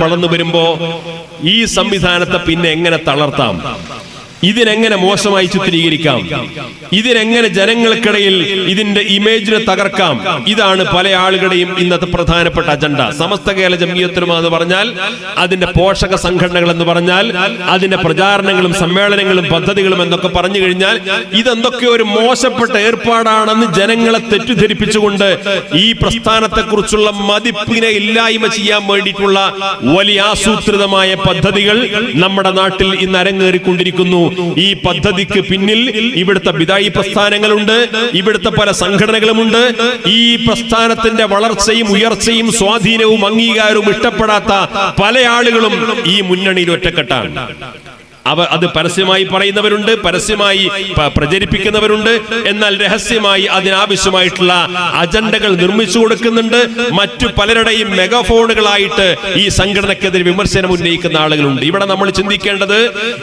വളർന്നു വരുമ്പോ ഈ സംവിധാനത്തെ പിന്നെ എങ്ങനെ തളർത്താം? ഇതിനെങ്ങനെ മോശമായി ചിത്രീകരിക്കാം? ഇതിനെങ്ങനെ ജനങ്ങൾക്കിടയിൽ ഇതിന്റെ ഇമേജിനെ തകർക്കാം? ഇതാണ് പല ആളുകളുടെയും ഇന്നത്തെ പ്രധാനപ്പെട്ട അജണ്ട. സമസ്ത കേരള ജമിയത്തുലമ എന്ന് പറഞ്ഞാൽ അതിന്റെ പോഷക സംഘടനകൾ എന്ന് പറഞ്ഞാൽ അതിന്റെ പ്രചാരണങ്ങളും സമ്മേളനങ്ങളും പദ്ധതികളും എന്നൊക്കെ പറഞ്ഞു കഴിഞ്ഞാൽ ഇതെന്തൊക്കെ ഒരു മോശപ്പെട്ട ഏർപ്പാടാണെന്ന് ജനങ്ങളെ തെറ്റിദ്ധരിപ്പിച്ചുകൊണ്ട് ഈ പ്രസ്ഥാനത്തെ കുറിച്ചുള്ള മതിപ്പിനെ ഇല്ലായ്മ ചെയ്യാൻ വേണ്ടിയിട്ടുള്ള വലിയ ആസൂത്രിതമായ പദ്ധതികൾ നമ്മുടെ നാട്ടിൽ ഇന്ന് അരങ്ങേറിക്കൊണ്ടിരിക്കുന്നു. ഈ പദ്ധതിക്ക് പിന്നിൽ ഇവിടുത്തെ വിദായി പ്രസ്ഥാനങ്ങളുണ്ട് ഇവിടുത്തെ പല സംഘടനകളുമുണ്ട്. ഈ പ്രസ്ഥാനത്തിന്റെ വളർച്ചയും ഉയർച്ചയും സ്വാധീനവും അംഗീകാരവും ഇഷ്ടപ്പെടാത്ത പല ആളുകളും ഈ മുന്നണിയിൽ ഒറ്റക്കെട്ടാണ്. അവ അത് പരസ്യമായി പറയുന്നവരുണ്ട് പരസ്യമായി പ്രചരിപ്പിക്കുന്നവരുണ്ട്. എന്നാൽ രഹസ്യമായി അതിനാവശ്യമായിട്ടുള്ള അജണ്ടകൾ നിർമ്മിച്ചു കൊടുക്കുന്നുണ്ട്. മറ്റു പലരുടെയും മെഗാഫോണുകളായിട്ട് ഈ സംഘടനക്കെതിരെ വിമർശനം ഉന്നയിക്കുന്ന ആളുകളുണ്ട്. ഇവിടെ നമ്മൾ ചിന്തിക്കേണ്ടത്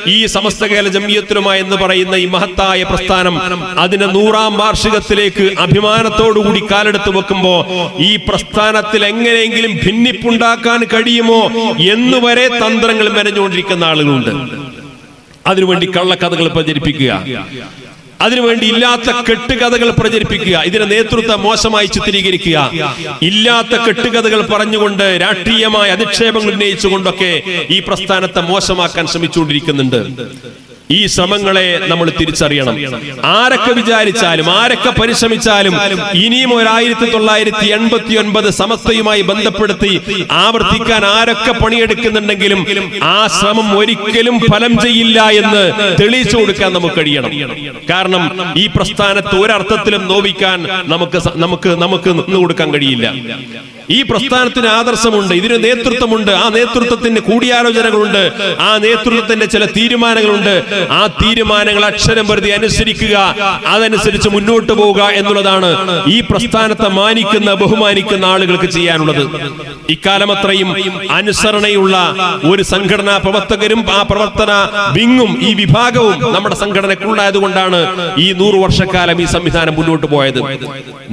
ഈ സമസ്ത കേരള ജമിയത്തിലുമായി എന്ന് പറയുന്ന ഈ മഹത്തായ പ്രസ്ഥാനം അതിന്റെ നൂറാം വാർഷികത്തിലേക്ക് അഭിമാനത്തോടുകൂടി കാലെടുത്ത് വെക്കുമ്പോ ഈ പ്രസ്ഥാനത്തിൽ എങ്ങനെയെങ്കിലും ഭിന്നിപ്പുണ്ടാക്കാൻ കഴിയുമോ എന്നുവരെ തന്ത്രങ്ങൾ മെനഞ്ഞുകൊണ്ടിരിക്കുന്ന ആളുകളുണ്ട്. അതിനുവേണ്ടി കള്ളക്കഥകൾ പ്രചരിപ്പിക്കുക. അതിനുവേണ്ടി ഇല്ലാത്ത കെട്ടുകഥകൾ പ്രചരിപ്പിക്കുക. ഇതിന്റെ നേതൃത്വം മോശമായി ചിത്രീകരിക്കുക. ഇല്ലാത്ത കെട്ടുകഥകൾ പറഞ്ഞുകൊണ്ട് രാഷ്ട്രീയമായ അധിക്ഷേപങ്ങൾ ഉന്നയിച്ചുകൊണ്ടൊക്കെ ഈ പ്രസ്ഥാനത്തെ മോശമാക്കാൻ ശ്രമിച്ചുകൊണ്ടിരിക്കുന്നുണ്ട്. ഈ ശ്രമങ്ങളെ നമ്മൾ തിരിച്ചറിയണം. ആരൊക്കെ വിചാരിച്ചാലും ആരൊക്കെ പരിശ്രമിച്ചാലും ഇനിയും ഒരായിരത്തി തൊള്ളായിരത്തി എൺപത്തി ഒൻപത് സമസ്തയുമായി ബന്ധപ്പെടുത്തി ആവർത്തിക്കാൻ ആരൊക്കെ പണിയെടുക്കുന്നുണ്ടെങ്കിലും ആ ശ്രമം ഒരിക്കലും ഫലം ചെയ്യില്ല എന്ന് തെളിയിച്ചു കൊടുക്കാൻ നമുക്ക് കഴിയണം. കാരണം ഈ പ്രസ്ഥാനത്ത് ഒരർത്ഥത്തിലും നോവിക്കാൻ നമുക്ക് നമുക്ക് നമുക്ക് നിന്ന് കൊടുക്കാൻ കഴിയില്ല. ഈ പ്രസ്ഥാനത്തിന് ആദർശമുണ്ട് ഇതിന് നേതൃത്വമുണ്ട് ആ നേതൃത്വത്തിന് കൂടിയാലോചനകളുണ്ട് ആ നേതൃത്വത്തിന്റെ ചില തീരുമാനങ്ങളുണ്ട് ആ തീരുമാനങ്ങൾ അക്ഷരം പ്രതി അനുസരിക്കുക അതനുസരിച്ച് മുന്നോട്ട് പോവുക എന്നുള്ളതാണ് ഈ പ്രസ്ഥാനത്തെ മാനിക്കുന്ന ബഹുമാനിക്കുന്ന ആളുകൾക്ക് ചെയ്യാനുള്ളത്. ഇക്കാലം അത്രയും അനുസരണയുള്ള ഒരു സംഘടനാ പ്രവർത്തകരും ആ പ്രവർത്തന വിങ്ങും ഈ വിഭാഗവും നമ്മുടെ സംഘടനക്കുണ്ടായതുകൊണ്ടാണ് ഈ നൂറു വർഷക്കാലം ഈ സംവിധാനം മുന്നോട്ട് പോയത്.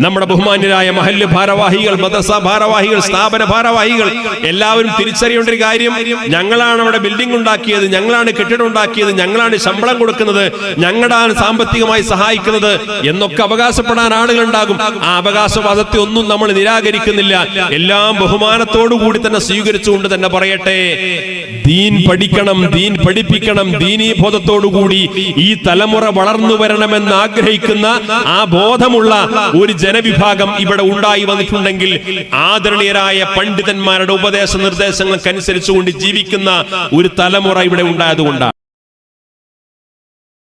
നമ്മുടെ ബഹുമാന്യരായ മഹല്ല് ഭാരവാഹികൾ മദ്രസ ഭാരവാഹികൾ സ്ഥാപന ഭാരവാഹികൾ എല്ലാവരും തിരിച്ചറിയേണ്ട ഒരു കാര്യം ഞങ്ങളാണ് അവിടെ ബിൽഡിംഗ് ഉണ്ടാക്കിയത് ഞങ്ങളാണ് കെട്ടിടം ഉണ്ടാക്കിയത് ഞങ്ങളാണ് ശമ്പളം കൊടുക്കുന്നത്. ഞങ്ങളാണ് സാമ്പത്തികമായി സഹായിക്കുന്നത് എന്നൊക്കെ അവകാശപ്പെടാൻ ആളുകൾ ഉണ്ടാകും ആ അവകാശവാദത്തെ ഒന്നും നമ്മൾ നിരാകരിക്കുന്നില്ല. എല്ലാം ബഹുമാനത്തോടു കൂടി തന്നെ സ്വീകരിച്ചുകൊണ്ട് തന്നെ പറയട്ടെ. ദീൻ പഠിക്കണം ദീൻ പഠിപ്പിക്കണം ദീനീ ബോധത്തോടുകൂടി ഈ തലമുറ വളർന്നു വരണമെന്ന് ആഗ്രഹിക്കുന്ന ആ ബോധമുള്ള ഒരു ജനവിഭാഗം ഇവിടെ ഉണ്ടായി വന്നിട്ടുണ്ടെങ്കിൽ ആദരണീയരായ പണ്ഡിതന്മാരുടെ ഉപദേശ നിർദ്ദേശങ്ങൾക്കനുസരിച്ചുകൊണ്ട് ജീവിക്കുന്ന ഒരു തലമുറ ഇവിടെ ഉണ്ടായതുകൊണ്ടാണ്.